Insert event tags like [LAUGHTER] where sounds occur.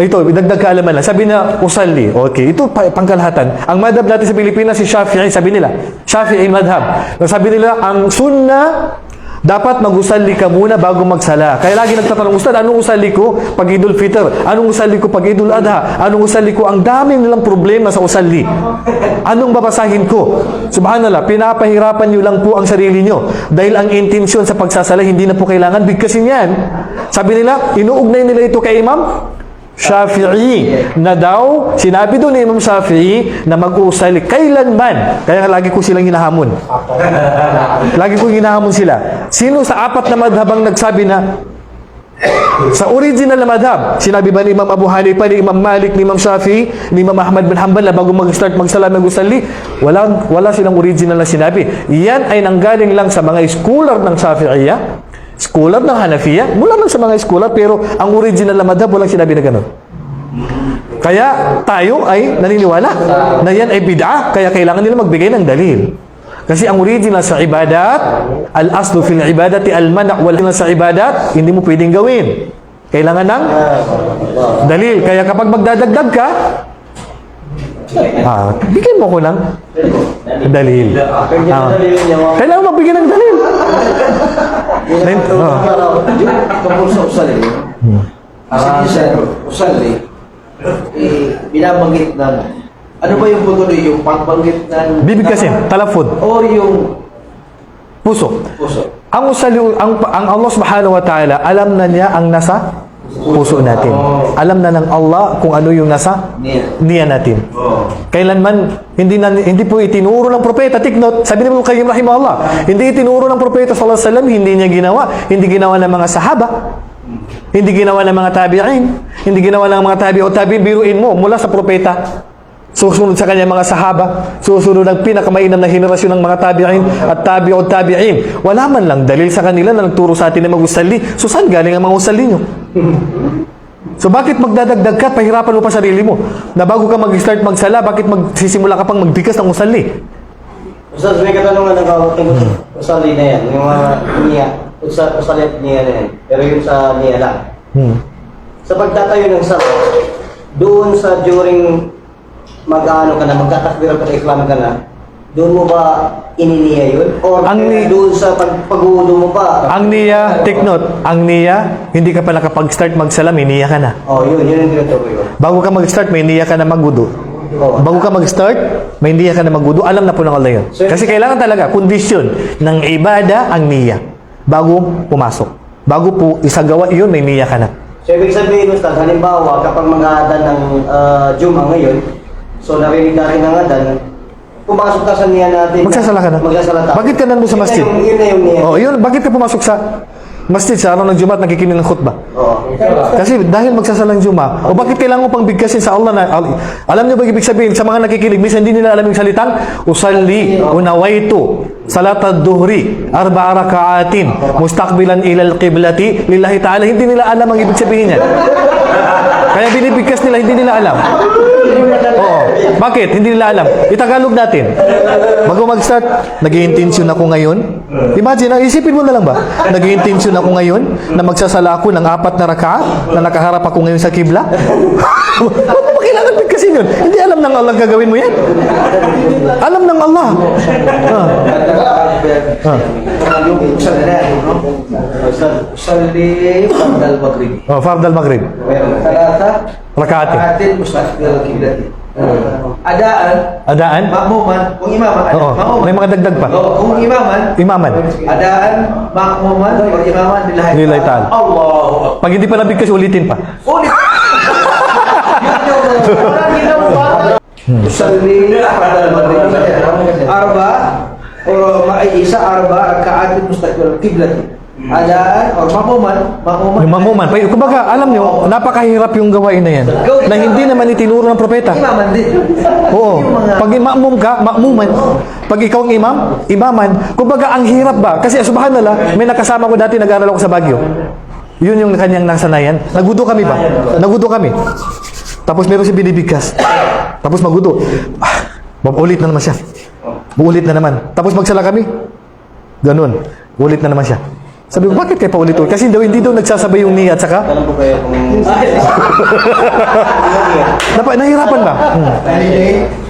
ito, idagdag kaalaman lang. Sabi na, usalli. Okay, ito pa, pangkalahatan. Ang madhab natin sa Pilipinas, si Shafi'i, sabi nila. Shafi'i madhab. Sabi nila, ang sunnah, dapat mag-usalli ka muna bago magsala. Kaya lagi nagtatanong, Ustad, anong usalli ko pag Idul Fitr? Anong usalli ko pag Idul Adha? Anong usalli ko? Ang dami nilang problema sa usalli. Anong babasahin ko? Subhanallah, pinapahirapan nyo lang po ang sarili nyo. Dahil ang intensyon sa pagsasala, hindi na po kailangan bigkasin yan. Sabi nila, inuugnay nila ito kay Imam Shafi'i na daw, sinabi doon ni Imam Shafi'i na mag-uusali kailanman. Kaya lagi ko silang hinahamon. Lagi ko hinahamon sila. Sino sa apat na madhabang nagsabi na sa original na madhab, sinabi ba ni Imam Abu Hanifa, ni Imam Malik, ni Imam Shafi, ni Imam Ahmad bin Hanbal na bago mag-start magsalam ng usalli, wala, wala silang original na sinabi. Yan ay nanggaling lang sa mga scholar ng Shafi'iyah, scholar ng Hanafiya, mula lang sa mga scholar, pero ang original na madhab, walang sinabi na gano'n. Kaya tayo ay naniniwala na yan ay bid'ah, kaya kailangan nila magbigay ng dalil. Kasi ang original sa ibadat, al-aslu fil ibadati al-mana' wal sa ibadat, hindi mo pwedeng gawin. Kailangan ng dalil. Kaya kapag magdadagdag ka, ah, bigyan mo ko ng dalil. Ah, kailangan magbigay ng dalil. Nen- oh. Tungkol sa usali, kasi sa usali, eh, binabanggit na, ano ba yung puto yung pagbanggit ng... Bibigkasin, talafod, Or yung puso. puso. Ang usali, ang, ang Allah subhanahu wa ta'ala, alam na niya ang nasa puso natin. Alam na ng Allah kung ano yung nasa Niya. niya natin. Kailanman, hindi, na, hindi po itinuro ng propeta. Take note, sabi ni Ibn Qayyim rahimahullah, hindi itinuro ng propeta sallallahu alaihi wasallam, hindi niya ginawa. Hindi ginawa ng mga sahaba. Hindi ginawa ng mga tabi'in. Hindi ginawa ng mga tabi o tabi'in. Biruin mo, mula sa propeta, susunod sa kanya mga sahaba, susunod ang pinakamainam na henerasyon ng mga tabi'in at tabi'ut tabi'in. Wala man lang dalil sa kanila na nagturo sa atin na mag-usali. So saan galing ang mga usali nyo? So bakit magdadagdag ka, pahirapan mo pa sarili mo? Na bago ka mag-start magsala, bakit magsisimula ka pang magbigas ng usali? Ustaz, may katanungan na ako sa usali na yan. Yung mga niya, usa, usali at niya na yan. Pero yung sa niya lang. Hmm. Sa pagtatayo ng sala, doon sa during mag-ano ka na, magtatakbir at iklam ka na, doon mo ba ininiya yun? Or Ang ni- doon sa pag pag-uudo mo pa? Ang niya, take note, ang niya, hindi ka pa nakapag-start magsala, may niya ka na. Oh, yun, yun yung tinutukoy ko. Bago ka mag-start, may niya ka na magudo. Oh. Bago ka mag-start, may niya ka na magudo. Alam na po ng Allah yun. Kasi kailangan talaga, kondisyon ng ibada ang niya. Bago pumasok. Bago po isagawa yun, may niya ka na. So, ibig sabihin, Ustaz, halimbawa, kapag mag-aadan ng uh, Juma ngayon, so narinig natin ng adan, pumasok ka sa niya natin. Magsasala ka na. Magsasala tayo. Bakit ka nandun sa Yun na masjid? yung- Yun na yung niya. Oh, yun, bakit ka pumasok sa masjid sa araw ng Jumat nakikinig ng khutbah? Oo. Kasi dahil magsasalang Juma, o bakit kailangan mo pang bigkasin sa Allah na, al- alam niyo ba ibig sabihin, sa mga nakikinig, minsan hindi nila alam yung salitang, usalli, unawaitu, salat ad-duhri, arba'a raka'atin, mustaqbilan ilal qiblati, lillahi ta'ala, hindi nila alam ang ibig sabihin niyan. Kaya binibigkas nila, hindi nila alam. Bakit? Hindi nila alam. Itagalog natin. Bago mag-start, nag intensyon ako ngayon. Imagine, ah, isipin mo na lang ba? nag intensyon ako ngayon na magsasala ako ng apat na rakaat na nakaharap ako ngayon sa kibla. [LAUGHS] Bakit mo kailangan bigkasin yun? Hindi alam ng Allah gagawin mo yan. Alam ng Allah. Ah. Ah. Usali, pagdal maghrib. Oh, Fard al-Maghrib. Talata, Rakaati. atin, mustaqbil kiblati. Adaan, Adaan. makmuman, kung imaman, ada- Oo. makmuman. May mga dagdag pa. Oo, kung imaman, Imaman. adaan, makmuman, o imaman, lillahi Lillahi ta'ala. Allahu Akbar. Pag hindi pa nabigkas, ulitin pa. Ulit! Usalli pada maghrib arba o isa arba rakaatin mustaqbil kiblat. Adaan or makmuman, makmuman. Yung mamuman. Pa- Kumbaga, alam nyo, napakahirap yung gawain na yan. Na hindi naman itinuro ng propeta. Imaman din. Oo. Pag imamum ka, makmuman. Pag ikaw ang imam, imaman. Kumbaga, ang hirap ba? Kasi subhanallah, may nakasama ko dati, nag-aaral ako sa Baguio. Yun yung kanyang nasanayan. Nagudo kami ba? Nagudo kami. Tapos meron si binibigkas. Tapos magudo. Ah, ulit na naman siya. Uulit na naman. Tapos magsala kami. Ganun. Ulit na naman siya. Sabi ko, bakit kayo paulit-ulit? Kasi daw, hindi daw nagsasabay yung niya at saka, Alam po kayo kung... nahirapan ba? Hmm. [LAUGHS]